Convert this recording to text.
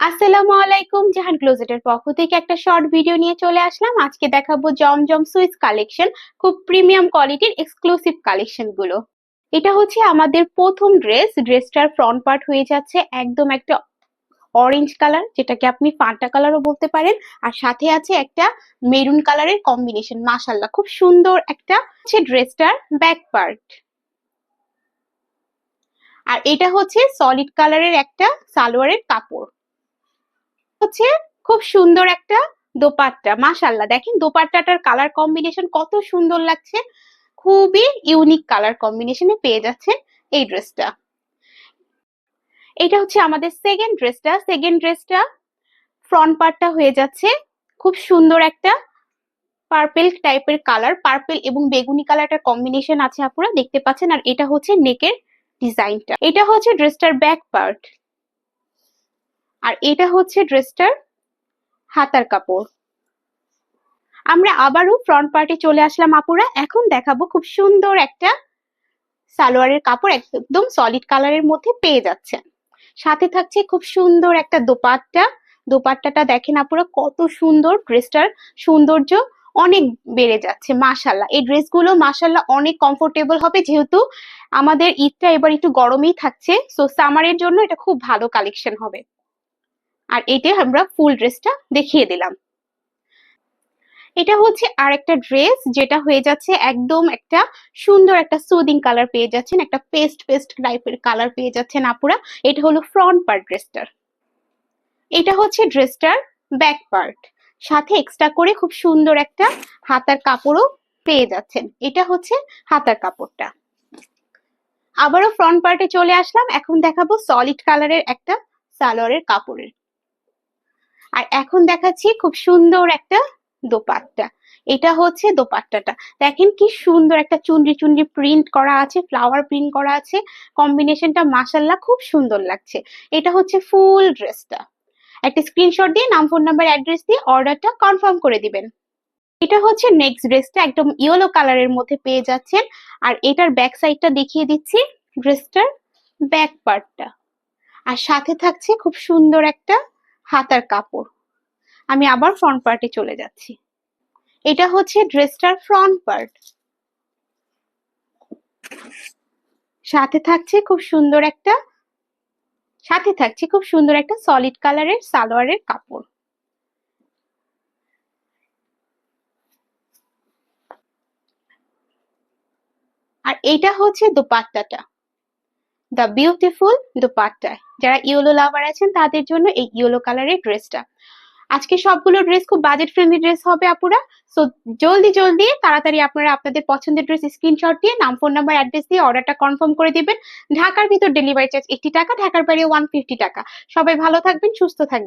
আসসালামু আলাইকুম, জাহান ক্লোজেটের পক্ষ থেকে একটা শর্ট ভিডিও নিয়ে চলে আসলাম। আজকে দেখাবো জমজম সুইস কালেকশন, খুব প্রিমিয়াম কোয়ালিটির এক্সক্লুসিভ কালেকশনগুলো। এটা হচ্ছে আমাদের প্রথম ড্রেস। ড্রেসটার ফ্রন্ট পার্ট হয়ে যাচ্ছে একদম একটা অরেঞ্জ কালার, যেটাকে আপনি ফান্টা কালারও বলতে পারেন। আর সাথে আছে একটা মেরুন কালারের কম্বিনেশন মাশাল্লাহ খুব সুন্দর একটা হচ্ছে ড্রেসটার ব্যাক পার্ট। আর এটা হচ্ছে সলিড কালারের একটা সালোয়ারের কাপড়। হচ্ছে খুব সুন্দর একটা দোপাট্টা। মাশাল্লাহ দেখেন দোপাট্টাটার কালার কম্বিনেশন কত সুন্দর লাগছে। খুবই ইউনিক কালার কম্বিনেশনে পেয়ে যাচ্ছে এই ড্রেসটা এটা হচ্ছে আমাদের সেকেন্ড ড্রেসটা সেকেন্ড ড্রেসটা ফ্রন্ট পার্টটা হয়ে যাচ্ছে খুব সুন্দর একটা পার্পেল টাইপের কালার পার্পেল এবং বেগুনি কালারটার কম্বিনেশন আছে আপনারা দেখতে পাচ্ছেন। আর এটা হচ্ছে নেকের ডিজাইনটা এটা হচ্ছে ড্রেসটার ব্যাক পার্ট আর এটা হচ্ছে ড্রেসটার হাতার কাপড়। আমরা আবারও ফ্রন্ট পার্টে চলে আসলাম আপুরা। এখন দেখাবো খুব সুন্দর একটা সালোয়ারের কাপড় একদম সলিড কালারের মধ্যে পেয়ে যাচ্ছেন। সাথে থাকছে খুব সুন্দর একটা দোপাট্টা। দোপাট্টাটা দেখেন আপুরা, কত সুন্দর ড্রেসটার সৌন্দর্য অনেক বেড়ে যাচ্ছে মাশাল্লাহ এই ড্রেসগুলো মাশাল্লাহ অনেক কমফোর্টেবল হবে যেহেতু আমাদের ঈদটা এবার একটু গরমেই থাকছে। সো সামারের জন্য এটা খুব ভালো কালেকশন হবে। আর এটা আমরা ফুল ড্রেসটা দেখিয়ে দিলাম। এটা হচ্ছে আর একটা ড্রেস যেটা হয়ে যাচ্ছে একদম একটা সুন্দর একটা সুদিং কালার পেয়ে যাচ্ছেন, একটা পেস্ট পেস্ট টাইপের কালার পেয়ে যাচ্ছেন আপুরা। এটা হলো ফ্রন্ট পার্ট ড্রেসটার এটা হচ্ছে ড্রেসটার ব্যাক পার্ট সাথে এক্সট্রা করে খুব সুন্দর একটা হাতার কাপড়ও পেয়ে যাচ্ছেন। এটা হচ্ছে হাতার কাপড়টা। আবারও ফ্রন্ট পার্টে চলে আসলাম। এখন দেখাবো সলিড কালারের একটা সালোয়ারের কাপড়ের। আর এখন দেখাচ্ছি খুব সুন্দর একটা দোপাট্টা। এটা হচ্ছে দোপাট্টাটা। দেখেন কি সুন্দর একটা চুনরি চুনরি প্রিন্ট করা আছে ফ্লাওয়ার প্রিন্ট করা আছে। কম্বিনেশনটা মাসাল্লাহ খুব সুন্দর লাগছে। এটা হচ্ছে ফুল ড্রেসটা। একটা স্ক্রিনশট দিয়ে নাম ফোন নাম্বার অ্যাড্রেস দিয়ে অর্ডারটা কনফার্ম করে দিবেন। এটা হচ্ছে নেক্সট ড্রেসটা একদম ইয়েলো কালারের মধ্যে পেয়ে যাচ্ছেন। আর এটার ব্যাক সাইডটা দেখিয়ে দিচ্ছি ড্রেসটার ব্যাক পার্টটা আর সাথে থাকছে খুব সুন্দর একটা হাতার কাপড়। আমি আবার ফ্রন্ট পার্টে চলে যাচ্ছি। এটা হচ্ছে ড্রেসটার ফ্রন্ট পার্ট সাথে থাকছে খুব সুন্দর একটা, সাথে থাকছে খুব সুন্দর একটা সলিড কালারের সালোয়ারের কাপড়। আর এটা হচ্ছে দোপাট্টাটা। দ্য বিউটিফুল দুপাট্টায়। যারা ইয়েলো লাভার আছেন, তাদের জন্য এই ইয়েলো কালারের ড্রেসটা আজকে সবগুলো ড্রেস খুব বাজেট ফ্রেন্ডলি ড্রেস হবে আপুরা। সো জলদি জলদি, তাড়াতাড়ি আপনারা আপনাদের পছন্দের ড্রেস স্ক্রিনশট দিয়ে, নাম ফোন নাম্বার অ্যাড্রেস দিয়ে অর্ডারটা কনফার্ম করে দিবেন। ঢাকার ভিতর ডেলিভারি চার্জ একটি টাকা, ঢাকার বাইরে ওয়ান ফিফটি টাকা। সবাই ভালো থাকবেন, সুস্থ থাকবেন।